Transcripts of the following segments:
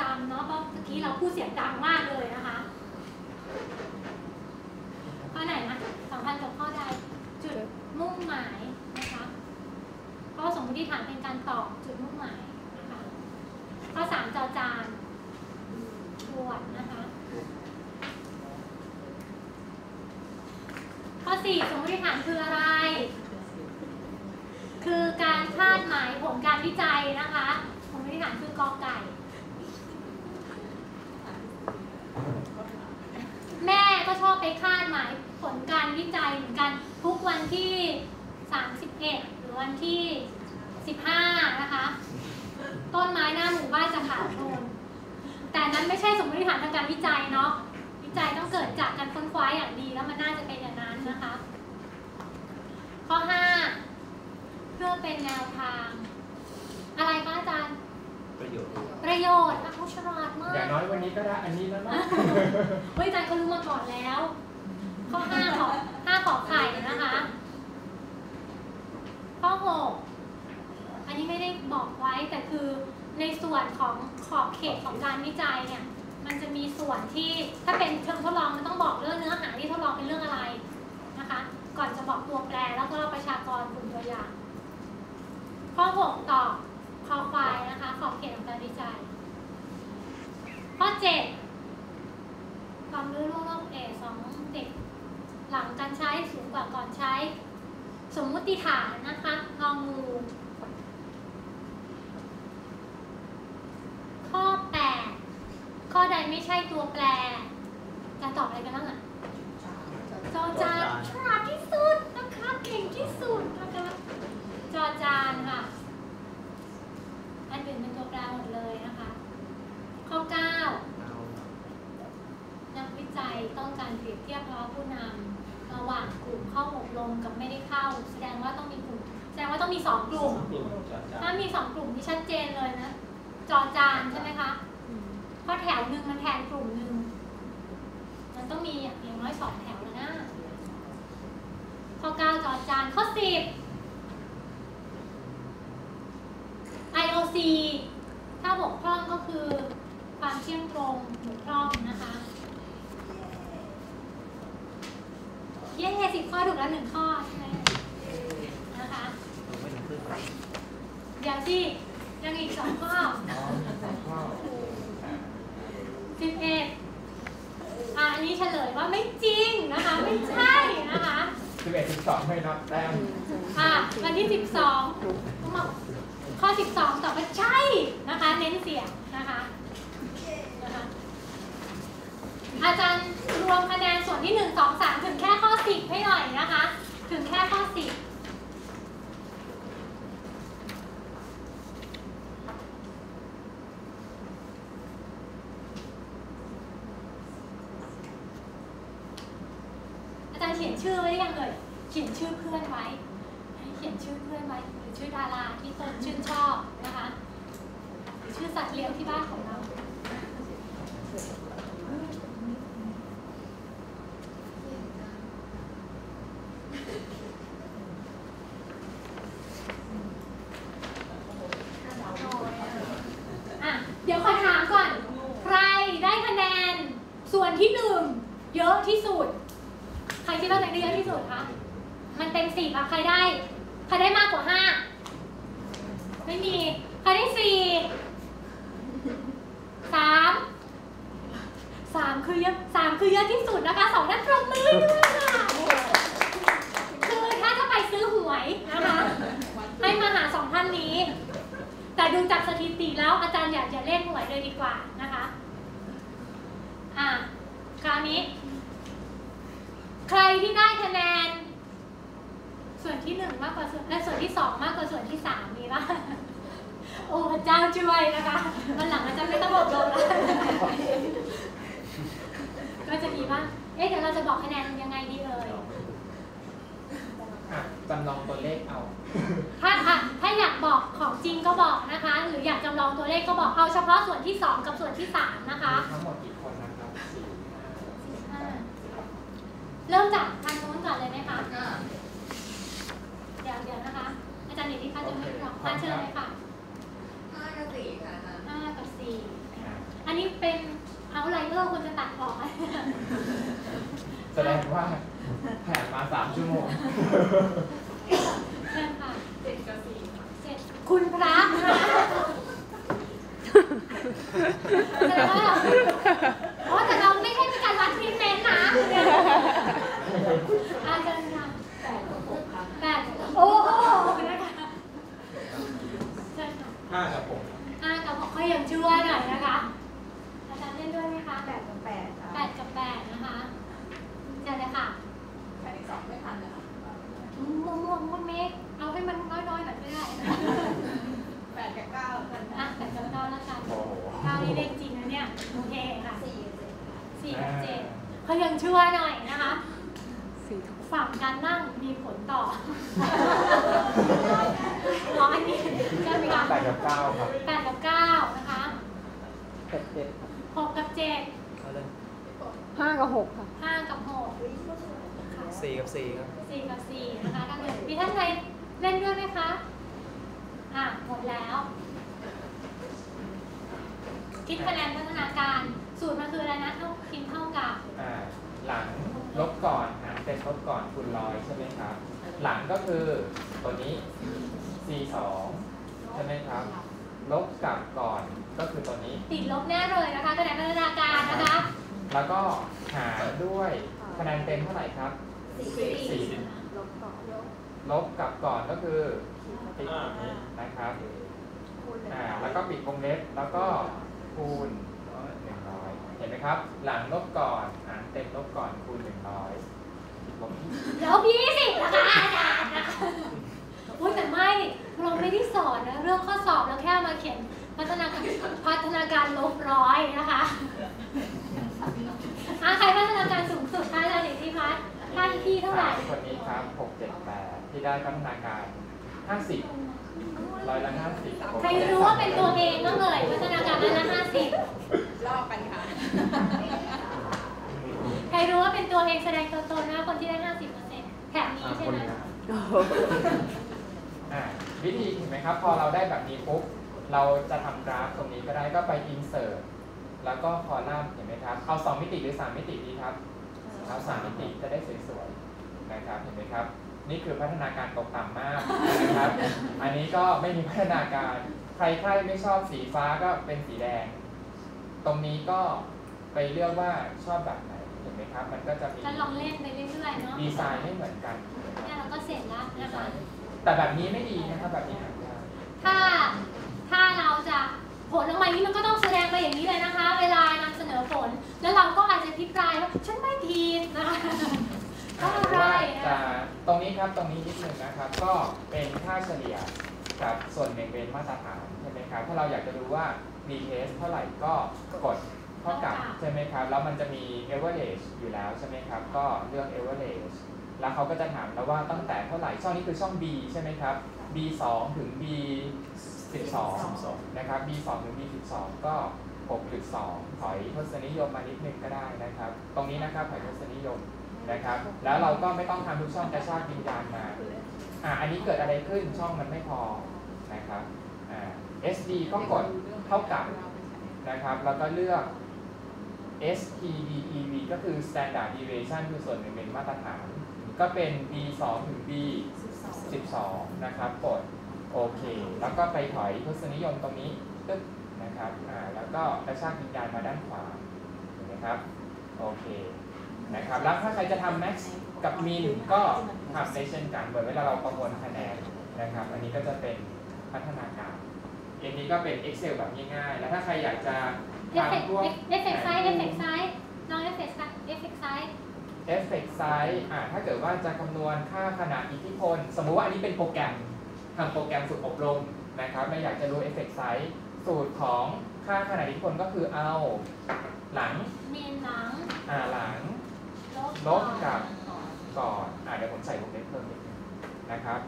จำเนาะเพราะเมื่อกี้เราพูดเสียงดังมากเลยนะคะข้อไหนนะสัมพันธ์กับข้อใดจุดมุ่งหมายนะคะเพราะสมมติฐานเป็นการตอบจุดมุ่งหมายนะคะข้อสามจอจานบวดนะคะ ข้อสี่สมมติฐานคืออะไร คือการคาดหมายผลการวิจัยนะคะสมมติฐานคือกอไก่ แม่ ก็ชอบไปคาดหมายผลการวิจัยเหมือนกันทุกวันที่ 31 หรือวันที่ 15 นะคะ ต้นไม้หน้าหมู่บ้านจะขาวโพลนแต่นั้นไม่ใช่สมมติฐานทางการวิจัยเนาะวิจัยต้องเกิดจากการค้นคว้าอย่างดีแล้วมันน่าจะเป็นอย่างนั้นนะคะ ข้อ 5 เพื่อเป็นแนวทาง อะไรคะอาจารย์ ประโยชน์ ประโยชน์อะเขาฉลาดมากอย่างน้อยวันนี้ก็ได้อันนี้แล้วเนาะเฮ้ยอาจารย์เขารู้มาก่อนแล้ว ข้อ5ขอ5ขอไข่นะคะ ข้อ6อันนี้ไม่ได้บอกไว้แต่คือในส่วนของขอบเขตของการวิจัยเนี่ย มันจะมีส่วนที่ถ้าเป็นเชิงทดลองมันต้องบอกเรื่องเนื้อหาที่ทดลองเป็นเรื่องอะไรนะคะ ก่อนจะบอกตัวแปรแล้วก็ประชากรกลุ่มตัวอย่าง ข้อ 6 ตอบคอควายนะคะ ขอบเขตของการวิจัย ข้อ 7 ความรู้โลกโลกเอสองเด็ก หลังการใช้สูงกว่าก่อนใช้ สมมุติฐานนะคะงองู ข้อ 8 ข้อใดไม่ใช่ตัวแปร จะ ตอบอะไรกันบ้างอะจอจานฉลาดที่สุดนะคะเก่งที่สุดนะคะจอจานค่ะ อันอื่นเป็นตัวแปรหมดเลยนะคะ ข้อ9นักวิจัยต้องการเปรียบเทียบภาวะผู้นำระหว่างกลุ่มเข้าอบรมกับไม่ได้เข้า แสดงว่าต้องมีกลุ่ม แสดงว่าต้องมีสองกลุ่มกลุ่มจอดจาถ้ามีสองกลุ่มที่ชัดเจนเลยนะ จอจานใช่ไหมคะเพราะแถวหนึ่งมันแทนกลุ่มหนึ่ง มันต้องมีอย่างน้อยสองแถวแล้วนะ ข้อ 9จอจานข้อ 10 IOC ถ้าบกพร่องก็คือความเที่ยงตรงบกพร่องนะคะเย้สิบข้อถูกแล้วหนึ่งข้อใช่ไหมนะคะเดี๋ยวสิยังอีกสองข้ออ๋อสองข้อสิบเอ็ดอะอันนี้เฉลยว่าไม่จริงนะคะ ไม่ใช่นะคะ สิบเอ็ดสิบสองไม่นับแต้มอะวันที่สิบสองข้อสิบสองตอบว่าใช่นะคะ เน้นเสียงนะคะนะคะอาจารย์รวมคะแนนส่วนที่หนึ่งสองสามถึงแค่ข้อสิบให้หน่อยนะคะ ถึงแค่ข้อสิบ อาจารย์เขียนชื่อไว้หรือยังเอ่ยเขียนชื่อเพื่อนไว้ให้เขียนชื่อเพื่อนไว้หรือชื่อดาราที่ตนชื่นชอบนะคะหรือชื่อสัตว์เลี้ยงที่บ้านของเราอะเดี๋ยวขอถามก่อนใครได้คะแนนส่วนที่หนึ่งเยอะที่สุด รคิดว่าตัวเองได้เยอะที่สุดคะ มันเต็มสิบอะใครได้ ใครได้มากกว่าห้า ไม่มี ใครได้สี่สามสามคือเยอะสามคือเยอะที่สุดนะคะสองท่านปรบมือด้วยค่ะคือถ้าจะไปซื้อหวยนะคะให้มาหาสองท่านนี้ แต่ดูจากสถิติแล้วอาจารย์อยากจะเล่นหวยเลยดีกว่านะคะ อะคราวนี้ใคร ที่ได้คะแนน ส่วนที่หนึ่งมากกว่าส่วนและส่วนที่สองมากกว่าส่วนที่สามมีป่ะโอ้พระเจ้าช่วยนะคะวันหลังอาจารย์ไม่ต้องอบรมแล้วก็จะมีบ้างเอ๊ะเดี๋ยวเราจะบอกคะแนนยังไงดีเอ่ยอะจำลองตัวเลขเอา ถ้าอะถ้าอยากบอกของจริงก็บอกนะคะ หรืออยากจำลองตัวเลขก็บอกเอาเฉพาะส่วนที่ 2 กับส่วนที่ 3 นะคะ ทั้งหมดกี่ เริ่มจากทางโน้นก่อนเลยไหมคะ เดี๋ยวเดี๋ยวนะคะ อาจารย์หนิที่คะจะไม่รอมาเชิญเลยค่ะห้ากับสี่ค่ะห้ากับสี่อันนี้เป็นเอาไลเนอร์ควรจะตัดออกแสดงว่าแผนมาสามชั่วโมงเชิค่ะเจ็ดกับสี่เจ็ดคุณพระะแสดงว่า วงม่วงม่วงเมฆเอาให้มันน้อยๆหน่อยก็ได้แปดกับเก้าทันอะแปดกับเก้าแล้วกันโอ้โหเก้านี่เลขจริงนะเนี่ยโอเคค่ะสี่กับเจ็ดค่ะสี่กับเจ็ดเขายังชั่วหน่อยนะคะฝั่งการนั่งมีผลต่อร้อยนี่ใช่ไหมคะแปดกับเก้าครับแปดกับเก้านะคะเจ็ดเจ็ดหกกับเจ็ดเอาเลยห้ากับหกค่ะห้ากับหกค่ะ สี่กับสี่ครับสี่กับสี่นะคะท่านเลยมีท่านใดเล่นด้วยไหมคะ อะหมดแล้ว คิดคะแนนพัฒนาการ สูตรมันคืออะไรนะเท่าพิมพ์เท่ากับ อ่า หลังลบก่อนหารเป็นลบก่อนคูณร้อยใช่ไหมครับ หลังก็คือตัวนี้ c 2ใช่ไหมครับ ลบกับก่อนก็คือตัวนี้ ติดลบแน่เลยนะคะคะแนนพัฒนาการนะคะ แล้วก็หารด้วยคะแนนเต็มเท่าไหร่ครับ สี่ลบต่อลบลบกับก่อนก็คือปิดนะครับอ่าแล้วก็ปิดวงเล็บแล้วก็คูณหนึ่งร้อยเห็นไหมครับ หลังลบก่อนหารเต็มลบก่อนคูณหนึ่งร้อยลบแล้วยี่สิบนะคะอาจารย์นะคะอุ้ยแต่ไม่เราไม่ได้สอนนะเรื่องข้อสอบเราแค่มาเขียนพัฒนาการพัฒนาการลบร้อยนะคะอะใครพัฒนาการสูงสุดคะอาจารย์ทธิพัฒน์ ท่านที่เท่าไหร่สมคนนี้ครับหกเจ็ดแปดที่ได้พัฒนาการห้าสิบร้อยละห้าสิบใครรู้ว่าเป็นตัวเองบ้างเลยพัฒนาการร้อยละห้าสิบลอกกันค่ะ ใครรู้ว่าเป็นตัวเองแสดงตัวตนนะคนที่ได้ห้าสิบเปอร์เซ็นต์แถบนี้อ่าใช่คนไหมนี้อ่าวิธีเห็นไหมครับ พอเราได้แบบนี้ปุ๊บเราจะทำกราฟตรงนี้ก็ได้ก็ไป insert แล้วก็คอลัมน์เห็นไหมครับ เอา 2 มิติหรือ 3 มิติดีครับ เอา3มิติจะได้สวยๆนะครับเห็นไหมครับ นี่คือพัฒนาการตกต่ำมากนะครับ อันนี้ก็ไม่มีพัฒนาการ ใครใครไม่ชอบสีฟ้าก็เป็นสีแดง ตรงนี้ก็ไปเลือกว่าชอบแบบไหนเห็นไหมครับ มันก็จะมีก็ลองเล่นไปเรื่อยๆเนาะดีไซน์ไม่เหมือนกันเนี่ยเราก็เสร็จแล้วดีนะไซคะน์แต่แบบนี้ไม่ดีนะครับแบบนี้หายากถ้าถ้าเราจะ ผลออกมาอย่างนี้มันก็ต้องแสดงมาอย่างนี้เลยนะคะ เวลานำเสนอผล แล้วเราก็อาจจะพิปรายว่าฉันไม่ผิดนะคะก็หอะรือไรว่านะจะตรงนี้ครับตรงนี้นิดนึงนะครับ ก็เป็นค่าเฉลี่ยกับส่วนแบ่งเป็นมาตรฐานใช่ไหมครับถ้าเราอยากจะรู้ว่า b test เท่าไหร่ก็กดเท่ากับใช่ไหมครับ แล้วมันจะมี average อยู่แล้วใช่ไหมครับ ก็เลือก average แล้วเขาก็จะถามเราว่าตั้งแต่เท่าไหร่ช่องนี้คือช่อง B ใช่ไหมครับ B 2ถึง B 12นะครับ B 2ถึง B 12ก็6.2ถอยทศนิยมมานิดนึงก็ได้นะครับ ตรงนี้นะครับถอยทศนิยมนะครับ แล้วเราก็ไม่ต้องทำทุกช่องกระชากวิญญาณมาอ่าอันนี้เกิดอะไรขึ้นช่องมันไม่พอนะครับอ่า SD ก็กดเท่ากับนะครับ แล้วก็เลือก STDEV ก็คือ Standard Deviation คือส่วนหนึ่งเป็นมาตรฐาน ก็เป็น B 2 ถึง B 12 นะครับกด โอเค แล้วก็ไปถอยทศนิยมตรงนี้ตึ๊บนะครับอ่าแล้วก็กระชากวิญญาณมาด้านขวาเห็นไหมครับโอเคนะครับแล้วถ้าใครจะทำ max กับ min ก็ทำได้เช่นกันเหมือนเวลาเราประมวลคะแนนนะครับ อันนี้ก็จะเป็นพัฒนาการอันนี้ก็เป็น Excel แบบง่ายๆ แล้วถ้าใครอยากจะเอฟเฟกทำต์พวกเอฟเฟกต์ไซส์เอฟเฟกต์ไซส์ลองเอฟเฟกต์ไซส์เอฟเฟกต์ไซส์เอฟเฟกต์ไซส์อ่าถ้าเกิดว่าจะคำนวณค่าขนาดอิทธิพล สมมุติว่าอันนี้เป็นโปรแกรม ทำโปรแกรมฝึกอบรมนะครับไม่อยากจะรู้เอฟเฟกต์ไซส์สูตรของค่าขนาดอิทธิพลก็คือเอาหลังมีนหลังอ่าหลังลบลบกับก่อนอ่าเดี๋ยวผมใส่วงเล็บเพิ่มนิดนึงนะครับ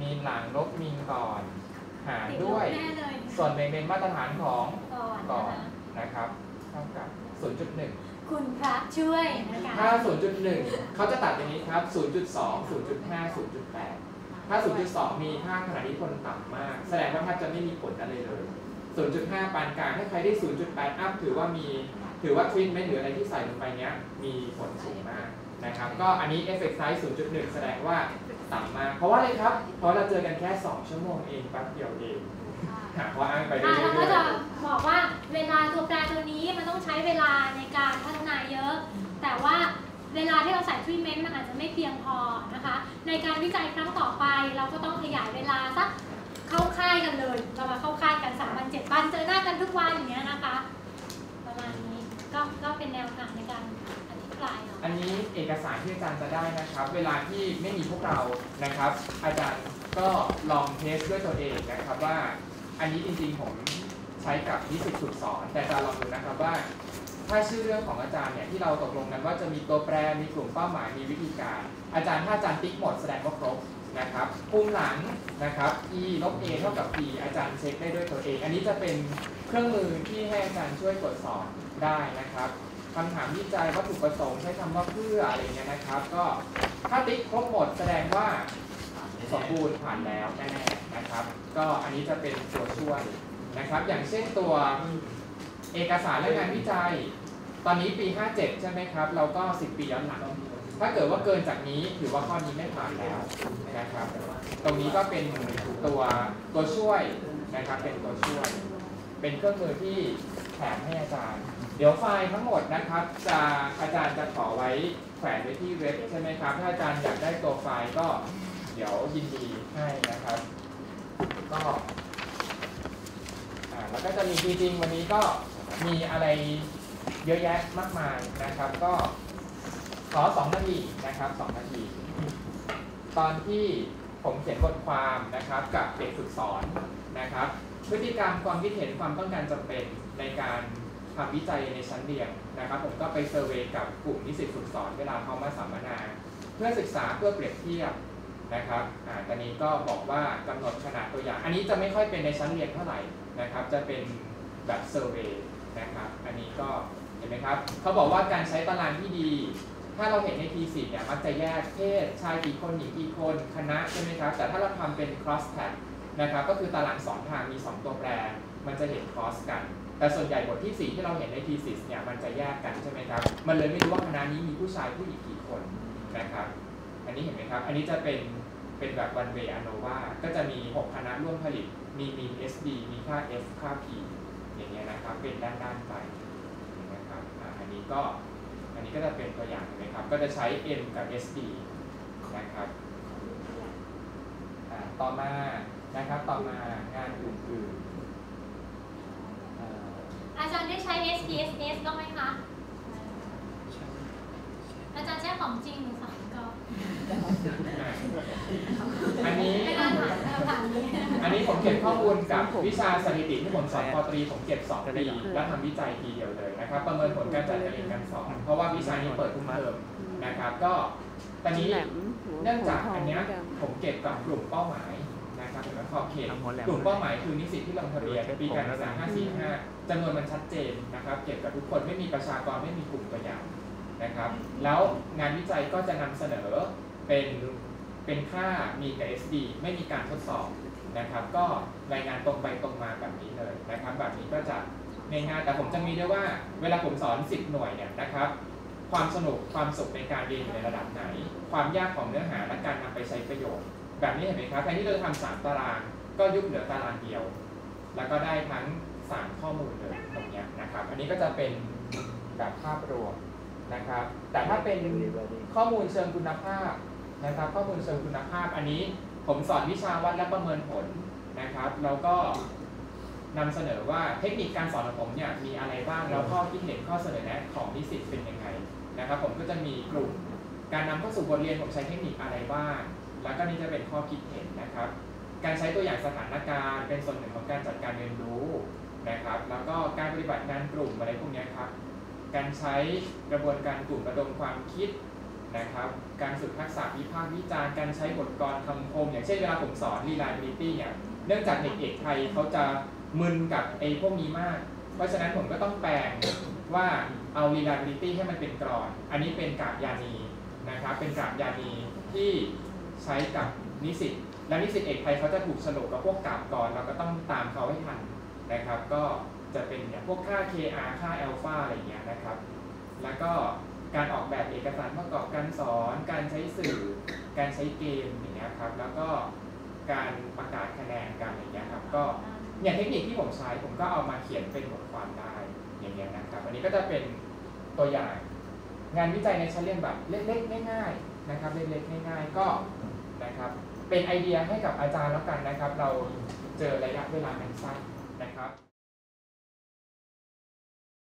มีหลังลบมีนก่อนหารติดลด้บวยแน่เลยส่วนแบ่งเป็นมาตรฐานของก่อนก่อนนะคะนะครับเท่ากับ 0.1 คุณพระช่วยนะคะถ้า 0.1 เขาจะตัดอย่างนี้ครับ 0.2 0.5 0.8 ถ้า 0.2 มีค่าขนาดอิทธิพลต่ำมาก แสดงว่าแทบจะไม่มีผลอะไรเลย 0.5 ปานกลางถ้าใครได้ 0.8 อัพถือว่ามีถือว่าทรีทเมนต์หรืออะไรที่ใส่ลงไปเนี้ยมีผลสูงมากนะครับ ก็อันนี้ effect size 0.1 แสดงว่าต่ำมาก เพราะว่าอะไรครับ เพราะเราเจอกันแค่ 2 ชั่วโมงเองแป๊บเดียวเองหาข้ออ้างไปเรื่อะแล้วก็อยจะบอกว่าเวลาตัวแปรตัวนี้มันต้องใช้เวลาในการพัฒนาเยอะ แต่ว่า เวลาที่เราใส่ทรีเมนต์มันอาจจะไม่เพียงพอนะคะ ในการวิจัยครั้งต่อไปเราก็ต้องขยายเวลาสักเข้าค่ายกันเลย เรามาเข้าค่ายกัน3วัน7วันเจอหน้ากันทุกวันอย่างเงี้ยนะคะ ประมาณนี้ก็ก็เป็นแนวทางในการอธิบายเนาะอันนี้เอกสารที่อาจารย์จะได้นะครับ เวลาที่ไม่มีพวกเรานะครับ อาจารย์ก็ลองเทสด้วยตัวเองนะครับว่า อันนี้จริงๆผมใช้กับนิสิตฝึกสอน แต่อาจารย์ลองดูนะครับว่า ถ้าชื่อเรื่องของอาจารย์เนี่ยที่เราตกลงกันว่าจะมีตัวแปร มีกลุ่มเป้าหมาย มีวิธีการ อาจารย์ถ้าอาจารย์ติ๊กหมดแสดงว่าครบนะครับปุ่มหลังนะครับ e ลบ a เท่ากับ p อาจารย์เช็คได้ด้วยตัวเอง อันนี้จะเป็นเครื่องมือที่ให้อาจารย์ช่วยตรวจสอบได้นะครับคำถามวิจัยวัตถุประสงค์ใช้คำว่าเพื่ออะไรเงี้ยนะครับ ก็ถ้าติ๊กครบหมดแสดงว่าสมบูรณ์ผ่านแล้วแน่ๆนะครับ ก็อันนี้จะเป็นตัวช่วยนะครับ อย่างเช่นตัว เอกสารและงานวิจัย ตอนนี้ปี 57 ใช่ไหมครับ เราก็ 10 ปีย้อนหลัง ถ้าเกิดว่าเกินจากนี้ถือว่าข้อนี้ไม่ผ่านแล้วนะครับ ตรงนี้ก็เป็นตัวตัวช่วยนะครับ เป็นตัวช่วย เป็นเครื่องมือที่แถมให้อาจารย์ เดี๋ยวไฟล์ทั้งหมดนะครับ จะอาจารย์จะขอไว้แขวนไว้ที่เว็บใช่ไหมครับ ถ้าอาจารย์อยากได้ตัวไฟล์ก็เดี๋ยวยินดีให้นะครับ ก็อ่าแล้วก็จะมีจริงๆวันนี้ก็ มีอะไรเยอะแยะมากมายนะครับ ก็ขอสองนาทีนะครับสองนาที ตอนที่ผมเขียนบทความนะครับกับเด็กฝึกสอนนะครับ พฤติกรรมความคิดเห็นความต้องการจำเป็นในการทำวิจัยในชั้นเรียนนะครับ ผมก็ไปเซอร์เวยกับกลุ่มนิสิตฝึกสอนเวลาเขามาสัมมนา เพื่อศึกษาเพื่อเปรียบเทียบนะครับอ่าตอนนี้ก็บอกว่ากำหนดขนาดตัวอย่าง อันนี้จะไม่ค่อยเป็นในชั้นเรียนเท่าไหร่นะครับ จะเป็นแบบเซอร์เวย นะครับ อันนี้ก็เห็นไหมครับเขาบอกว่าการใช้ตารางที่ดี ถ้าเราเห็นในทีสิเนี่ยมักจะแยกเพศชายกี่คนหญิงกี่คนคณะใช่ไหมครับแต่ถ้าเราทำเป็น cross tag นะครับก็คือตารางสองทางมี 2 ตัวแปร มันจะเห็น cross กัน แต่ส่วนใหญ่บทที่ 4 ที่เราเห็นในทีสิเนี่ยมันจะแยกกันใช่ไหมครับมันเลยไม่รู้ว่าคณะนี้มีผู้ชายผู้หญิงกี่คนนะครับอันนี้เห็นไหมครับอันนี้จะเป็นเป็นแบบ one way ANOVA ก็จะมี 6 คณะร่วมผลิต มีมี SD มีค่า F ค่า P อย่างเงี้ยนะครับเป็นด้านๆไปเห็นะครับอ่าอันนี้ก็อันนี้ก็จะเป็นตัวอย่างเห็นไหมครับ ก็จะใช้ M กับ SD นะครับอ่าต่อมานะครับต่อมางานอื่นๆอ่าอาจารย์ได้ใช้ SPSS บ้างไหมคะอาจารย์ใช้ของจริงหรือของก็อันนี้ ไม่น่าถามคำถามนี้อันนี้ผมเก็บข้อมูลกับวิชาสถิติที่ผมสอนปตรีผมเก็บ2ปีแล้วทำวิจัยทีเดียวเลยนะครับ ประเมินผลการจัดการเรียนการสอน เพราะว่าวิชานี้เปิดทุกเทอมนะครับก็ตอนนี้แหลมเนื่องจากอันเนี้ยหัวทองผมเก็บกับกลุ่มเป้าหมายนะครับเป็นขอบเขตทำหัวแหลมกลุ่มเป้าหมายคือนิสิตที่ลงทะเบียนปีการศึกษา545จำนวนมันชัดเจนนะครับ เก็บกับทุกคนไม่มีประชากรไม่มีกลุ่มตัวอย่างนะครับ แล้วงานวิจัยก็จะนำเสนอเป็น เป็นค่ามีกับ SD ไม่มีการทดสอบนะครับ ก็รายงานตรงไปตรงมาแบบนี้เลยนะครับ แบบนี้ก็จะง่ายๆแต่ผมจะมีด้วยว่าเวลาผมสอน 10 หน่วยเนี่ยนะครับ ความสนุกความสุขในการเรียนอยู่ในระดับไหน ความยากของเนื้อหาและการนำไปใช้ประโยชน์ แบบนี้เห็นไหมครับแทนที่เราจะทำสามตาราง ก็ยุบเหลือตารางเดียว แล้วก็ได้ทั้งสามข้อมูลเลยตรงนี้นะครับ อันนี้ก็จะเป็นแบบภาพรวมนะครับ แต่ถ้าเป็นข้อมูลเชิงคุณภาพ นะครับข้อมูลเชิงคุณภาพอันนี้ผมสอนวิชาวัดและประเมินผลนะครับแล้วก็นำเสนอว่าเทคนิคการสอนของผมเนี่ยมีอะไรบ้างแล้วข้อคิดเห็นข้อเสนอแนะของนิสิตเป็นยังไงนะครับ ผมก็จะมีกลุ่ม การนำเข้าสู่บทเรียนผมใช้เทคนิคอะไรบ้าง แล้วก็นี่จะเป็นข้อคิดเห็นนะครับ การใช้ตัวอย่างสถานการณ์ เป็นส่วนหนึ่งของการจัดการเรียนรู้นะครับ แล้วก็การปฏิบัติงานกลุ่มอะไรพวกนี้ครับ การใช้กระบวนการกลุ่มระดมความคิด นะครับ การฝึกทักษะวิพากษ์วิจารณ์การใช้บทกลอนคำคม อย่างเช่นเวลาผมสอน reliability เนี่ยเนื่องจากเด็กเอกไทยเขาจะมึนกับไอ้พวกนี้มาก เพราะฉะนั้นผมก็ต้องแปลงว่าเอา reliability ให้มันเป็นกรอน อันนี้เป็นกราบยานีนะครับ เป็นกราบยานีที่ใช้กับนิสิต และนิสิตเอกไทยเขาจะถูกสรุปกับพวกกราบกรเราก็ต้องตามเขาให้ทันนะครับ ก็จะเป็นเนี่ยพวกค่า KR ค่า alpha อะไรอย่างเงี้ยนะครับ แล้วก็ การออกแบบเอกสารประกอบการสอน การใช้สื่อ การใช้เกมอย่างเงี้ยครับ แล้วก็การประกาศคะแนนกันอย่างเงี้ยครับ ก็อย่างเทคนิคที่ผมใช้ผมก็เอามาเขียนเป็นบทความได้อย่างเงี้ยนะครับ อันนี้ก็จะเป็นตัวอย่างงานวิจัยในชั้นเรียนแบบเล็กๆง่ายๆนะครับ เล็กๆง่ายๆก็นะครับ เป็นไอเดียให้กับอาจารย์แล้วกันนะครับ เราเจอระยะเวลาอันสั้นนะครับ